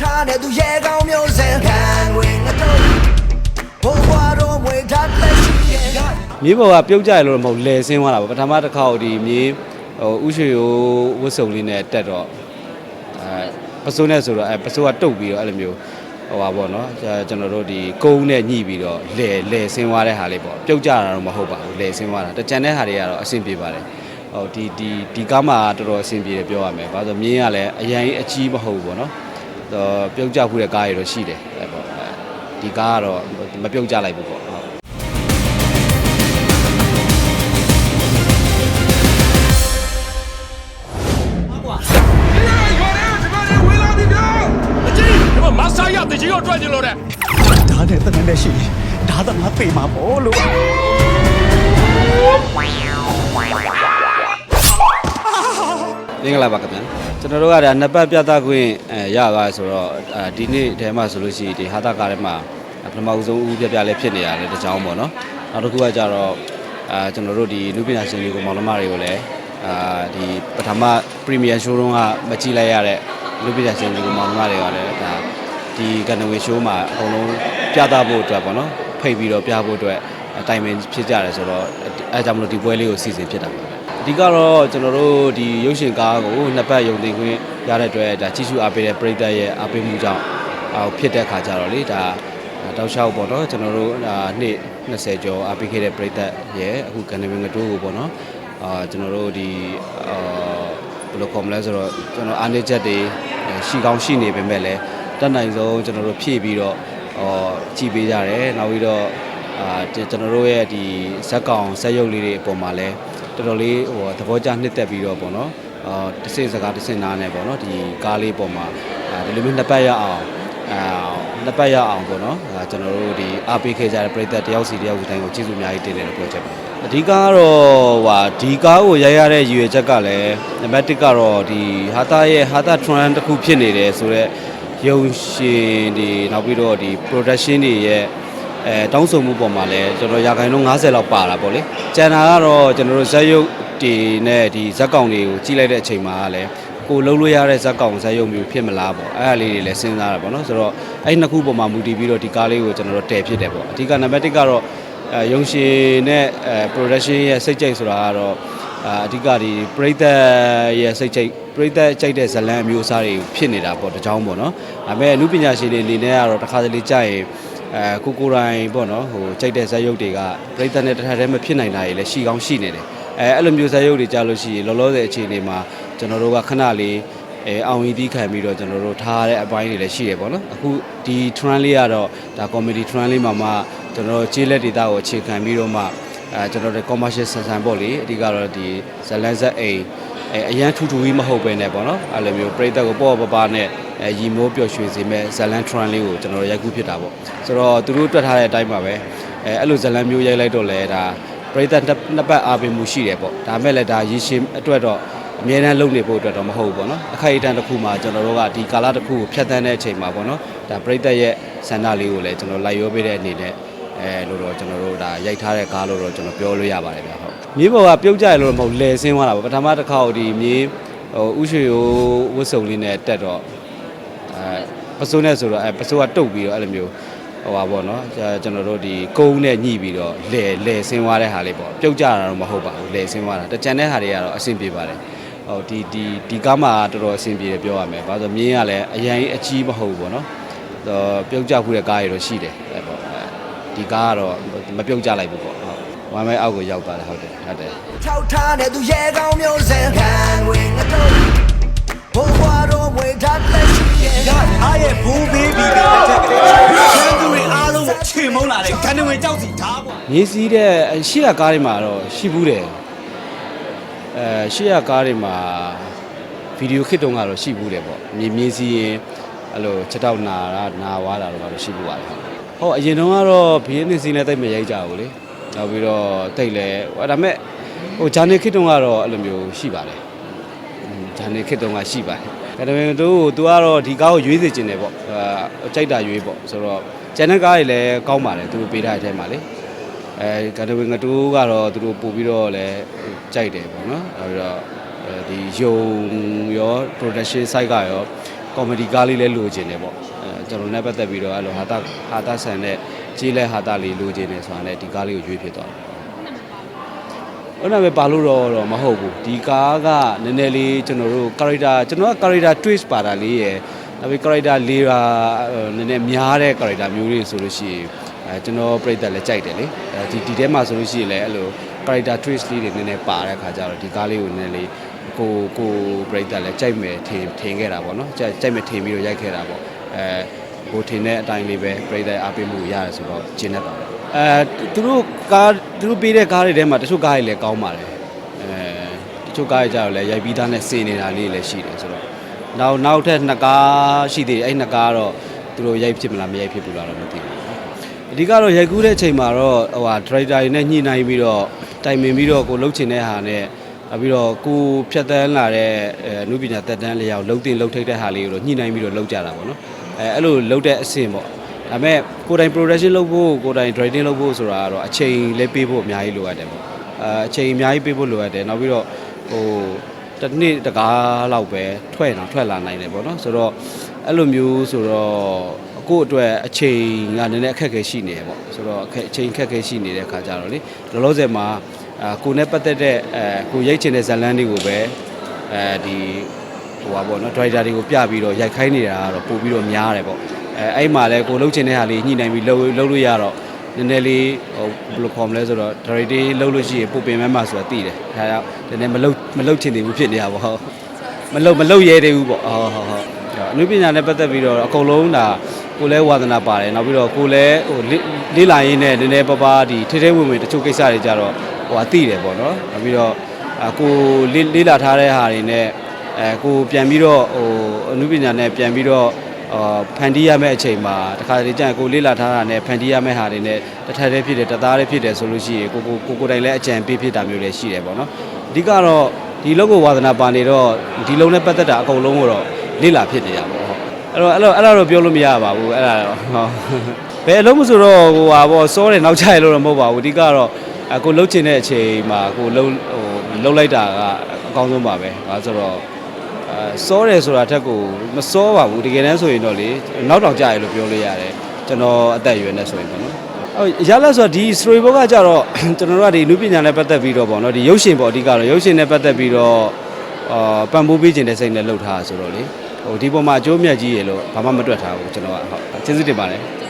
ထားတဲ့သူရဲကောင်းမျိုးစင်ခံဝင်ငါတို့ဘိုးဘွားတော်မွေထားလက်ရှိရဲ့မြေပေါ်ကပြုတ်ကြရလို့တော့မဟုတ်လဲဆင်းသွားတာပေါ့ပထမတစ်ခါဒီမြေဟိုဥရွှေကိုဝတ်စုံလေးနဲ့တက်တော့အဲပစိုးနဲ့ဆိုတော့အဲပစိုးကတုတ်ပြီးတော့အဲ့လိုမျိုးဟိုပါပေါ့နော်ကျွန်တော်တို့ဒီကုန်းနဲ့ညှိပြီးတော့လဲလဲဆင်းသွားတဲ့ဟာလေးပေါ့ပြုတ်ကြတာတော့မဟုတ်ပါဘူးလဲဆင်းသွားတာတကြံတဲ့ဟာတွေကတော့အဆင်ပြေပါတယ်ဟိုဒီဒီဒီကားမှာတော်တော်အဆင်ပြေတယ်ပြောရမယ်ဘာလို့မြင်းကလည်းအရင်အကြီးမဟုတ်ဘူးပေါ့နော်တော့ ပြုတ်ကျမှုတဲ့ကားတွေတော့ရှိတယ်အဲ့ပေါ့ဒီကားကတော့မပြုတ်ကျလိုက်ဘူးပေါ့ဟုတ်မဆာရတဲ့ကြီးရောထွက်ကြလို့တဲ့ဒါနဲ့တနင်္လာရှိဒါသမားပေမှာပေါ့လို့ မင်္ဂလာပါခင်ဗျာကျွန်တော်တို့ကဒါနှစ်ပတ်ပြသခွင့်အဲရပါဆိုတော့အဲဒီနေ့ထဲမှာဆိုလို့ရှိရင်ဒီဟာတာကားထဲမှာပထမဦးဆုံးဦးပြပြလေးဖြစ်နေရတယ်တကြောင်ပေါ့နော်နောက်တစ်ခုကကြတော့အာကျွန်တော်တို့ဒီလူပညာရှင်တွေကိုမောင်နှမတွေကိုလည်းအာဒီပထမပရီမီယာရှိုးတုန်းကမကြည့်လိုက်ရတဲ့လူပညာရှင်တွေကိုမောင်နှမတွေကလည်းဒါဒီကန်နဝေရှိုးမှာအကုန်လုံးပြသဖို့အတွက်ပေါ့နော်ဖိတ်ပြီးတော့ပြဖို့အတွက်အတိုင်ပင်ဖြစ်ကြတယ်ဆိုတော့အဲဒါကြောင့်မလို့ဒီပွဲလေးကိုစီစဉ်ဖြစ်တာပါပဲ အဓိကတော့ကျွန်တော်တို့ဒီရုပ်ရှင်ကားကိုနှစ်ပတ်ယုံတင်ခွင့်ရတဲ့အတွက်ဒါကြီးစုအားပေးတဲ့ပရိသတ်ရဲ့အားပေးမှုကြောင့်အော်ဖြစ်တဲ့ခါကြတော့လေဒါတောက်လျှောက်ပေါ့နော်ကျွန်တော်တို့ဒါနှစ်20ကျော်အားပေးခဲ့တဲ့ပရိသတ်ရဲ့အခုကန်နမင်ငတိုးကိုပေါ့နော်အာကျွန်တော်တို့ဒီအာဘယ်လိုခေါ်မလဲဆိုတော့ကျွန်တော်အားနေချက်တွေရှိကောင်းရှိနေပေမဲ့လည်းတက်နိုင်ဆုံးကျွန်တော်တို့ဖြည့်ပြီးတော့အော်ကြည်ပေးကြတယ်နောက်ပြီးတော့အာကျွန်တော်တို့ရဲ့ဒီဇက်ကောင်ဇက်ရုပ်လေးတွေအပေါ်မှာလည်း တော်တော်လေးဟိုသဘောကျနှစ်သက်ပြီးတော့ပေါ့နော်အာတစ်စိစကားတစ်စင်နားနဲ့ပေါ့နော်ဒီကားလေးပေါ်မှာအဲဒီလိုမျိုးနှစ်ပတ်ရအောင်အာနှစ်ပတ်ရအောင်ပေါ့နော်အာကျွန်တော်တို့ဒီအားပေးခဲ့ကြတဲ့ပရိသတ်တယောက်စီတယောက်စီတိုင်းကိုကျေးဇူးအများကြီးတင်တယ်လို့ပြောချက်ပါအဓိကကတော့ဟာဒီကားကိုရိုက်ရတဲ့ရည်ရွယ်ချက်ကလည်းနံပါတ်1ကတော့ဒီဟာတာရဲ့ဟာတာ trend တစ်ခုဖြစ်နေတယ်ဆိုတော့ရုံရှင်တွေနောက်ပြီးတော့ဒီ production တွေရဲ့ အဲတောင်းဆိုမှုပေါ်မှာလည်းကျွန်တော်ရာခိုင်နှုန်း90လောက်ပါတာပေါ့လေကျန်တာကတော့ကျွန်တော်တို့ဇက်ရုပ်တွေနဲ့ဒီဇက်ကောင်တွေကိုကြီးလိုက်တဲ့အချိန်မှာလည်းကိုလုံးလို့ရတဲ့ဇက်ကောင်ဇက်ရုပ်မျိုးဖြစ်မလားပေါ့အဲ့ဒါလေးတွေလည်းစဉ်းစားတာပေါ့နော်ဆိုတော့အဲ့ဒီနှစ်ခုပေါ်မှာမူတည်ပြီးတော့ဒီကားလေးကိုကျွန်တော်တို့တည်ဖြစ်တယ်ပေါ့အဓိကနံပါတ်1ကတော့အဲရုံရှင်နဲ့အဲ production ရဲ့စိတ်ကြိတ်ဆိုတာကတော့အာအဓိကဒီပရိသတ်ရဲ့စိတ်ကြိတ်ပရိသတ်ကြိုက်တဲ့ဇလံအမျိုးအစားတွေဖြစ်နေတာပေါ့တကြောင်ပေါ့နော်ဒါပေမဲ့အမှုပညာရှင်တွေအနေနဲ့ကတော့တစ်ခါတလေကြာရင် အဲကိုကိုရိုင်းပေါ့နော်ဟိုကြိုက်တဲ့ဇာတ်ရုပ်တွေကပြိတ္တနဲ့တစ်ထပ်တည်းမဖြစ်နိုင်တာတွေလည်းရှိကောင်းရှိနေတယ်အဲအဲ့လိုမျိုးဇာတ်ရုပ်တွေကြားလို့ရှိရင်လောလောဆယ်အခြေအနေမှာကျွန်တော်တို့ကခဏလေးအဲအောင်ရည်သီးခံပြီးတော့ကျွန်တော်တို့ထားတဲ့အပိုင်းတွေလည်းရှိရပေါ့နော်အခုဒီ trend လေးကတော့ဒါ comedy trend လေးမှာမှကျွန်တော်တို့ကျေးလက်ဒေတာကိုအခြေခံပြီးတော့မှအဲကျွန်တော်တို့ commercial ဆန်ဆန်ပေါ့လေအဓိကတော့ဒီဇလန်ဇက်အိမ် အဲအရန်ထူထူကြီးမဟုတ်ပဲねပေါ့နော်အဲ့လိုမျိုးပြိတ္တကိုပေါ့ပေါ့ပါပါနဲ့အဲရီမိုးပျော်ရွှင်စေမဲ့ဇလန် trend လေးကိုကျွန်တော်တို့ရိုက်ကူးဖြစ်တာပေါ့ဆိုတော့သူတို့တွက်ထားတဲ့အတိုင်းပါပဲအဲအဲ့လိုဇလန်မျိုးရိုက်လိုက်တော့လဲဒါပြိတ္တနှစ်ပတ်အားပေးမှုရှိတယ်ပေါ့ဒါမဲ့လည်းဒါရည်ရှင်အတွက်တော့အမြဲတမ်းလုပ်နေဖို့အတွက်တော့မဟုတ်ဘူးပေါ့နော်အခိုက်အတန့်တစ်ခုမှာကျွန်တော်တို့ကဒီကာလတစ်ခုကိုဖြတ်သန်းတဲ့အချိန်မှာပေါ့နော်ဒါပြိတ္တရဲ့ဆန္ဒလေးကိုလည်းကျွန်တော်လိုက်ရောပေးတဲ့အနေနဲ့အဲလို့တော့ကျွန်တော်တို့ဒါရိုက်ထားတဲ့ကားလို့တော့ကျွန်တော်ပြောလို့ရပါတယ်ဗျာဟုတ် မြေပေါ်ကပြုတ်ကြရလို့တော့မဟုတ်လဲဆင်းသွားတာပေါ့ပထမတစ်ခါဒီမြေဟိုဥရွှေကိုဝတ်စုံလေးနဲ့တက်တော့အဲပစိုးနဲ့ဆိုတော့အဲပစိုးကတုတ်ပြီးတော့အဲ့လိုမျိုးဟိုပါပေါ့နော်ကျွန်တော်တို့ဒီကုန်းနဲ့ညှိပြီးတော့လဲလဲဆင်းသွားတဲ့ဟာလေးပေါ့ပြုတ်ကြတာတော့မဟုတ်ပါဘူးလဲဆင်းသွားတာတကြံတဲ့ဟာတွေကတော့အဆင်ပြေပါတယ်ဟိုဒီဒီဒီကားမှာတော်တော်အဆင်ပြေတယ်ပြောရမယ်ဘာလို့မြင်းကလည်းအရင်အကြီးမဟုတ်ဘူးပေါ့နော်တော့ပြုတ်ကြခုတဲ့ကားတွေတော့ရှိတယ်အဲ့ပေါ့ဒီကားကတော့မပြုတ်ကြလိုက်ဘူးပေါ့ဟုတ် ဝမ်းမဲအောက်ကိုရောက်သွားတယ်ဟုတ်တယ်ဟုတ်တယ်ထောက်ထားတဲ့သူရဲကောင်းမျိုးစင်ခံဝင်ငါတို့ဘိုးဘွားတော်မွေထားလက်ရှိရဲ့အားရဲ့ဘူးဘေးဘီတွေတစ်ချက်ကလေးချမ်းသူတွေအားလုံးကိုချေမုန်းလာတဲ့ကန်နဝင်ကြောက်စီဓာတ်ပေါ့မြေစီးတဲ့ရှေ့ရကားတွေမှာတော့ရှိဘူးတယ်အဲရှေ့ရကားတွေမှာဗီဒီယိုခစ်တုံးကတော့ရှိဘူးတယ်ပေါ့မြေမြေစီးရင်အဲ့လိုချက်တောက်နာတာနာဝါတာတော့ကတော့ရှိဘူးပါတယ်ဟုတ်ဟုတ်အရင်တုန်းကတော့ဘီးနေစီးနဲ့တိတ်မရိုက်ကြဘူးလေ နောက်ပြီးတော့တိတ်လဲဒါပေမဲ့ဟိုဂျာနေခစ်တုံးကတော့အဲ့လိုမျိုးရှိပါတယ်ဂျာနေခစ်တုံးကရှိပါတယ်ဒါပေမဲ့သူသူကတော့ဒီကားကိုရွေးစေခြင်းတယ်ပေါ့အဲကြိုက်တာရွေးပေါ့ဆိုတော့ဂျန်တဲ့ကားတွေလည်းကောင်းပါတယ်သူပေးထားတဲ့အထဲမှာလေအဲဂန္ဓဝင်ငတိုးကတော့သူတို့ပို့ပြီးတော့လည်းကြိုက်တယ်ပေါ့နော်အဲပြီးတော့အဲဒီယုံရော production site ကရောကောမဒီကားလေးလည်းလိုချင်တယ်ပေါ့အဲ ကျွန်တော်နဲ့ပတ်သက်ပြီးတော့အဲ့လိုဟာတာဟာတာဆန်တဲ့ကြီးလဲဟာတာလေးလိုချင်တယ်ဆိုတာနဲ့ဒီကားလေးကိုရွေးဖြစ်သွားတယ်အဲ့ဒါပဲပါလို့တော့တော့မဟုတ်ဘူးဒီကားကနည်းနည်းလေးကျွန်တော်တို့ character ကျွန်တော်က character twist ပါတာလေးရယ်နောက်ပြီး character လေးပါနည်းနည်းများတဲ့ character မျိုးတွေဆိုလို့ရှိရင်အဲကျွန်တော်ပြိတ္တလည်းကြိုက်တယ်လေအဲဒီဒီထဲမှာဆိုလို့ရှိရင်လည်းအဲ့လို character twist လေးတွေနည်းနည်းပါတဲ့အခါကျတော့ဒီကားလေးကိုနည်းနည်းလေးကိုကိုပြိတ္တလည်းကြိုက်မယ်ထင်ထင်ခဲ့တာပေါ့နော်ကြိုက်ကြိုက်မယ်ထင်ပြီးတော့ရိုက်ခဲ့တာပေါ့ အဲကိုထင်တဲ့အတိုင်းလေးပဲပြိတ္တအားပေးမှုရတယ်ဆိုတော့ကျင်းတတ်ပါတယ်အဲသူတို့ကားသူတို့ပေးတဲ့ကားတွေထဲမှာတချို့ကားတွေလည်းကောင်းပါတယ်အဲတချို့ကားတွေကြတော့လည်းရိုက်ပြီးသားနဲ့စင်နေတာလေးလည်းရှိတယ်ဆိုတော့နောက်နောက်ထပ်နှစ်ကားရှိသေးတယ်အဲ့နှစ်ကားတော့သူတို့ရိုက်ဖြစ်မလားမရိုက်ဖြစ်ဘူးလားတော့မသိဘူးအဓိကတော့ရိုက်ကူးတဲ့အချိန်မှာတော့ဟိုဟာဒရိုက်တာတွေနဲ့ညှိနှိုင်းပြီးတော့တိုင်ပင်ပြီးတော့ကိုလှုပ်ချင်တဲ့ဟာနဲ့နောက်ပြီးတော့ကိုဖြတ်တန်းလာတဲ့အဲအနုပညာတက်တန်းလျောက်လှုပ်တင်လှုပ်ထိတ်တဲ့ဟာလေးကိုတော့ညှိနှိုင်းပြီးတော့လှုပ်ကြတာပေါ့နော် အဲအဲ့လိုလှုပ်တဲ့အဆင့်ပေါ့ဒါပေမဲ့ကိုယ်တိုင် production လုပ်ဖို့ကိုယ်တိုင် directing လုပ်ဖို့ဆိုတာကတော့အချိန်လေးပေးဖို့အများကြီးလိုအပ်တယ်ပေါ့အဲအချိန်အများကြီးပေးဖို့လိုအပ်တယ်နောက်ပြီးတော့ဟိုတစ်နှစ်တကားလောက်ပဲထွက်ရင်တော့ထွက်လာနိုင်တယ်ပေါ့နော်ဆိုတော့အဲ့လိုမျိုးဆိုတော့ကိုယ့်အတွက်အချိန်ကနည်းနည်းအခက်အခဲရှိနေရပေါ့ဆိုတော့အခက်အချိန်အခက်အခဲရှိနေတဲ့ခါကြတော့လေလောလောဆယ်မှာအာကိုယ်နဲ့ပတ်သက်တဲ့အဲကိုရိတ်ချင်တဲ့ဇာတ်လမ်းတွေကိုပဲအဲဒီ ဟိုပါပေါ့နော်ဒရိုက်တာတွေကိုပြပြီးတော့ရိုက်ခိုင်းနေတာကတော့ပို့ပြီးတော့များတယ်ပေါ့အဲအဲ့မှာလဲကိုလှုပ်ချင်တဲ့ဟာလေးညှိနှိုင်းပြီးလှုပ်လှုပ်လို့ရတော့နည်းနည်းလေးဟိုဘယ်လိုခေါ်မလဲဆိုတော့ director လှုပ်လို့ရှိရင်ပို့ပင်မဲမှာဆိုတာသိတယ်ဒါကြောင့်နည်းနည်းမလှုပ်မလှုပ်ချင်သေးဘူးဖြစ်နေတာပေါ့ဟုတ်မလုံမလုံရဲသေးဘူးပေါ့ဟုတ်ဟုတ်ဟုတ်အနုပညာနဲ့ပတ်သက်ပြီးတော့အကုန်လုံးဒါကိုလည်းဝါသနာပါတယ်နောက်ပြီးတော့ကိုလည်းဟိုလေလေးလာရင်းနဲ့နည်းနည်းပါးပါးဒီထဲထဲဝင်ဝင်တချို့ကိစ္စတွေကြတော့ဟိုအသိတယ်ပေါ့နော်နောက်ပြီးတော့အကိုလေးလေးလာထားတဲ့ဟာတွေနဲ့ အဲကိုပြန်ပြီးတော့ဟိုအနုပညာနဲ့ပြန်ပြီးတော့အာဖန်တီးရမယ့်အချိန်မှာတခါတလေကျရင်ကိုလေးလာထားတာနဲ့ဖန်တီးရမယ့်ဟာတွေနဲ့တစ်ထပ်တည်းဖြစ်တယ်တစ်သားတည်းဖြစ်တယ်ဆိုလို့ရှိရင်ကိုကိုကိုကိုတိုင်လည်းအကြံပေးဖြစ်တာမျိုးလည်းရှိတယ်ပေါ့နော်အဓိကတော့ဒီလောက်ကဝါသနာပါနေတော့ဒီလုံးနဲ့ပတ်သက်တာအကုန်လုံးကိုတော့လေ့လာဖြစ်နေရပါဘောအဲ့တော့အဲ့လိုအဲ့လိုတော့ပြောလို့မရပါဘူးအဲ့ဒါတော့ဟုတ်ဘယ်အလုံးမဆိုတော့ဟိုဟာပေါ့စောတယ်နောက်ကျရလို့တော့မဟုတ်ပါဘူးအဓိကတော့အကိုလှုပ်ချင်တဲ့အချိန်မှာကိုလှုပ်ဟိုလှုပ်လိုက်တာကအကောင်းဆုံးပါပဲဒါဆိုတော့အဲ စောတယ်ဆိုတာထက်ကိုမစောပါဘူးတကယ်တမ်းဆိုရင်တော့လေနောက်တောင်ကြရလို့ပြောလို့ရတယ်ကျွန်တော်အသက်အရွယ်နဲ့ဆိုရင်ပေါ့နော်ဟုတ်ရလာဆိုတော့ဒီ story book ကကြတော့ကျွန်တော်တို့ကဒီလူပညာနဲ့ပတ်သက်ပြီးတော့ပေါ့နော်ဒီရုပ်ရှင်ပေါ့အဓိကတော့ရုပ်ရှင်နဲ့ပတ်သက်ပြီးတော့အာပံ့ပိုးပေးခြင်းတဲ့စိတ်နဲ့လှုပ်ထားတာဆိုတော့လေဟိုဒီပေါ်မှာအကျိုးမြတ်ကြီးရေလို့ဘာမှမတွက်ထားဘူးကျွန်တော်ကဟုတ်ကျေးဇူးတင်ပါတယ်